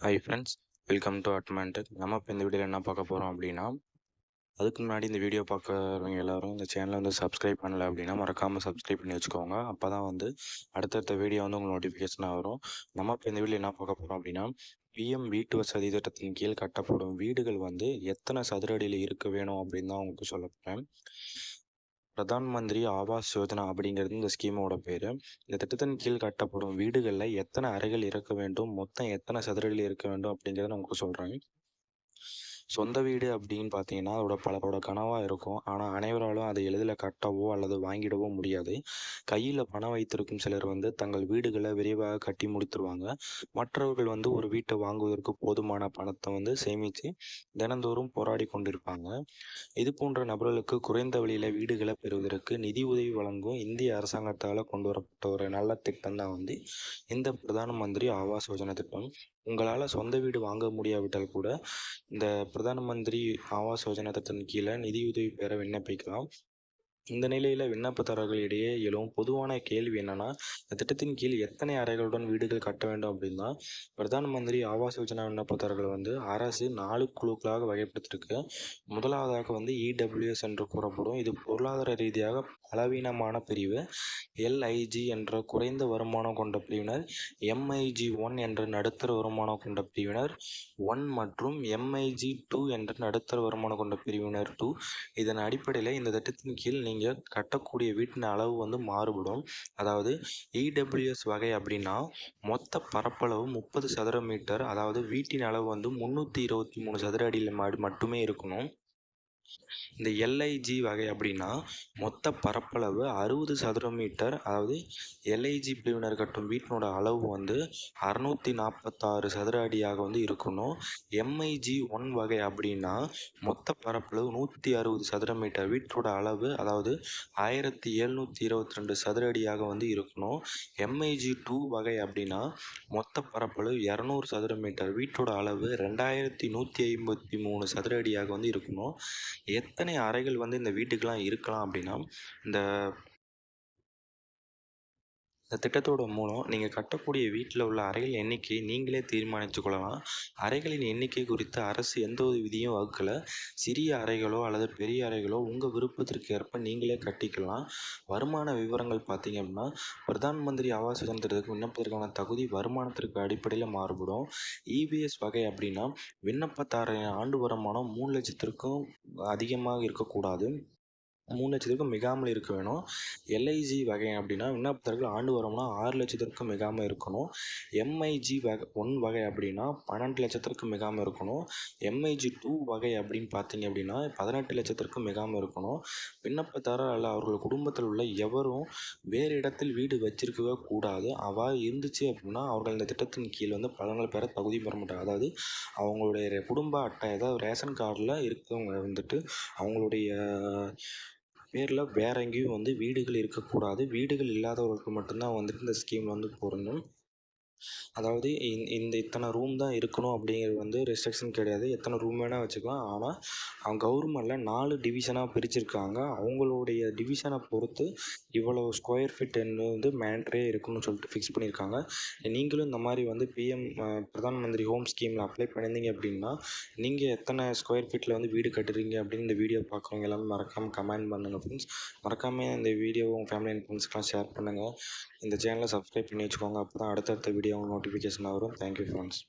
Hi friends welcome to அட்மான்டெக் நம்ம இப்போ இந்த வீடியோவில் என்ன பார்க்க போகிறோம் அப்படின்னா அதுக்கு முன்னாடி இந்த வீடியோ பார்க்குறவங்க எல்லாரும் இந்த சேனலை வந்து சப்ஸ்கிரைப் பண்ணல அப்படின்னா மறக்காமல் சப்ஸ்கிரைப் பண்ணி வச்சுக்கோங்க. அப்போ தான் வந்து அடுத்தடுத்த வீடியோ வந்து உங்களுக்கு நோட்டிஃபிகேஷனாக வரும். நம்ம இப்போ இந்த வீடியோ என்ன பார்க்க போகிறோம் அப்படின்னா பிஎம் வீட்டு வசதி திட்டத்தின் கீழ் கட்டப்படும் வீடுகள் வந்து எத்தனை சதுர அடியில் இருக்க வேணும் அப்படின்னு தான் உங்களுக்கு சொல்ல போகிறேன் பிரதான் மந்திரி ஆவாஸ் யோஜனா அப்படிங்கிறது இந்த ஸ்கீமோட பேர். இந்த திட்டத்தின் கீழ் கட்டப்படும் வீடுகளில் எத்தனை அறைகள் இருக்க வேண்டும் மொத்தம் எத்தனை சதுரடியில் இருக்க வேண்டும் அப்படிங்கிறத நான் உங்களுக்கு சொல்கிறேன் சொந்த வீடு அப்படின்னு பார்த்தீங்கன்னா அதோட பலரோட கனவாக இருக்கும். ஆனால் அனைவராலும் அதை எளிதில் கட்டவோ அல்லது வாங்கிடவோ முடியாது. கையில் பணம் வைத்திருக்கும் சிலர் வந்து தங்கள் வீடுகளை விரைவாக கட்டி முடித்துருவாங்க. மற்றவர்கள் வந்து ஒரு வீட்டை வாங்குவதற்கு போதுமான பணத்தை வந்து சேமித்து தினந்தோறும் போராடி கொண்டிருப்பாங்க. இது போன்ற நபர்களுக்கு குறைந்த வழியில் வீடுகளை பெறுவதற்கு நிதி உதவி வழங்கும் இந்திய அரசாங்கத்தால் கொண்டு வரப்பட்ட ஒரு நல்ல திட்டம் தான் வந்து இந்த பிரதான மந்திரி ஆவாஸ் யோஜனா திட்டம். உங்களால் சொந்த வீடு வாங்க முடியாவிட்டால் கூட இந்த பிரதான மந்திரி ஆவாஸ் யோஜனா திட்டத்தின் கீழே நிதியுதவி பெற விண்ணப்பிக்கலாம். இந்த நிலையில் விண்ணப்பதாரர்களிடையே எழும் பொதுவான கேள்வி என்னன்னா இந்த திட்டத்தின் கீழ் எத்தனை அறைகளுடன் வீடுகள் கட்ட வேண்டும் அப்படின்னா பிரதான் மந்திரி ஆவாஸ் யோஜனா விண்ணப்பதாரர்கள் வந்து அரசு நாலு குழுக்களாக வகைப்படுத்திருக்கு முதலாவதாக வந்து இடபிள்யூஎஸ் என்று கூறப்படும். இது பொருளாதார ரீதியாக பலவீனமான பிரிவு. எல்ஐஜி என்ற குறைந்த வருமானம் கொண்ட பிரிவினர் எம்ஐஜி ஒன் என்ற நடுத்தர வருமானம் கொண்ட பிரிவினர் ஒன் மற்றும் எம்ஐஜி டூ என்ற நடுத்தர வருமானம் கொண்ட பிரிவினர் டூ இதன் அடிப்படையில் இந்த திட்டத்தின் கீழ் நீங்கள் கட்டக்கூடிய வீட்டின் அளவு வந்து மாறுபடும். அதாவது இடபிள்யூஎஸ் வகை அப்படின்னா மொத்த பரப்பளவு முப்பது சதுர மீட்டர். அதாவது வீட்டின் அளவு வந்து முந்நூற்றி இருபத்தி மூணு சதுர அடியில் மட்டுமே இருக்கணும். இந்த எல்ஐஜி வகை அப்படின்னா மொத்த பரப்பளவு அறுபது சதுர மீட்டர். அதாவது எல்ஐஜி பிரிவினர் கட்டும் வீட்டினோட அளவு வந்து அறநூற்றி நாற்பத்தாறு சதுர அடியாக வந்து இருக்கணும். எம்ஐஜி ஒன் வகை அப்படின்னா மொத்த பரப்பளவு நூற்றி அறுபது சதுர மீட்டர். வீட்டோட அளவு அதாவது ஆயிரத்தி எழுநூற்றி இருபத்தி ரெண்டு சதுர அடியாக வந்து இருக்கணும். எம்ஐஜி டூ வகை அப்படின்னா மொத்த பரப்பளவு இரநூறு சதுர மீட்டர். வீட்டோட அளவு ரெண்டாயிரத்தி நூற்றி ஐம்பத்தி மூணு சதுர அடியாக வந்து இருக்கணும். எத்தனை அறைகள் வந்து இந்த வீட்டுக்கெலாம் இருக்கலாம் அப்படின்னா இந்த இந்த திட்டத்தோட மூலம் நீங்கள் கட்டக்கூடிய வீட்டில் உள்ள அறைகள் எண்ணிக்கை நீங்களே தீர்மானித்து கொள்ளலாம். அறைகளின் எண்ணிக்கை குறித்து அரசு எந்த ஒரு விதியும் வகுக்கலை. சிறிய அறைகளோ அல்லது பெரிய அறைகளோ உங்கள் விருப்பத்திற்கு ஏற்ப நீங்களே கட்டிக்கலாம். வருமான விவரங்கள் பார்த்தீங்க அப்படின்னா பிரதான் மந்திரி ஆவாஸ் யோஜனா திட்டத்துக்கு விண்ணப்பதற்கான தகுதி வருமானத்திற்கு அடிப்படையில் மாறுபடும். இபிஎஸ் வகை அப்படின்னா விண்ணப்பத்தாரின் ஆண்டு வருமானம் மூணு லட்சத்திற்கும் அதிகமாக இருக்கக்கூடாது. மூணு லட்சத்திற்கும் மிகாமல் இருக்க வேணும். எல்ஐஜி வகை அப்படின்னா விண்ணப்பதாரர்கள் ஆண்டு வருமானம் ஆறு லட்சத்திற்கும் மிகாமல் இருக்கணும். எம்ஐஜி வகை ஒன் வகை அப்படின்னா பன்னெண்டு லட்சத்திற்கும் மிகாமல் இருக்கணும். எம்ஐஜி டூ வகை அப்படின்னு பார்த்தீங்க அப்படின்னா பதினெட்டு லட்சத்திற்கும் மிகாமல் இருக்கணும். விண்ணப்பதாரர் அல்ல அவர்கள் குடும்பத்தில் உள்ள எவரும் வேறு இடத்தில் வீடு வச்சிருக்கவே கூடாது. அவ்வாறு இருந்துச்சு அப்படின்னா அவர்கள் இந்த திட்டத்தின் கீழ் வந்து பலன்கள் பெற தகுதி பெற மாட்டாங்க. அதாவது அவங்களுடைய குடும்ப அட்டை அதாவது ரேஷன் கார்டில் இருக்கிறவங்க வந்துட்டு அவங்களுடைய பேரில் வேறு எங்கேயும் வந்து வீடுகள் இருக்கக்கூடாது. வீடுகள் இல்லாதவர்களுக்கு மட்டும்தான் வந்துட்டு இந்த ஸ்கீம் வந்து பொருந்தும். அதாவது இந் இந்த இத்தனை ரூம் தான் இருக்கணும் அப்படிங்கிறது வந்து ரெஸ்ட்ரிக்ஷன் கிடையாது. எத்தனை ரூம் வேணால் வச்சுக்கலாம். ஆனால் அவங்க கவர்மெண்ட்டில் நாலு டிவிஷனாக பிரிச்சிருக்காங்க. அவங்களுடைய டிவிஷனை பொறுத்து இவ்வளோ ஸ்கொயர் ஃபீட் வந்து மேண்ட்ரே இருக்கணும்னு சொல்லிட்டு ஃபிக்ஸ் பண்ணியிருக்காங்க. நீங்களும் இந்த மாதிரி வந்து பிஎம் பிரதான் மந்திரி ஹோம் ஸ்கீமில் அப்ளை பண்ணியிருந்தீங்க அப்படின்னா நீங்கள் எத்தனை ஸ்கொயர் ஃபீட்டில் வந்து வீடு கட்டுறீங்க அப்படின்னு இந்த வீடியோ பார்க்குறவங்க எல்லாமே மறக்காமல் கமெண்ட் பண்ணுங்கள் ஃப்ரெண்ட்ஸ் மறக்காமல் இந்த வீடியோ உங்கள் ஃபேமிலி அண்ட் ஃப்ரெண்ட்ஸ்க்கெலாம் ஷேர் பண்ணுங்கள் இந்த சேனலை சப்ஸ்கிரைப் பண்ணி வச்சுக்கோங்க. அப்போ தான் அடுத்தடுத்த வீடியோ உங்களுக்கு நோட்டிஃபிகேஷன் வரும். Thank you friends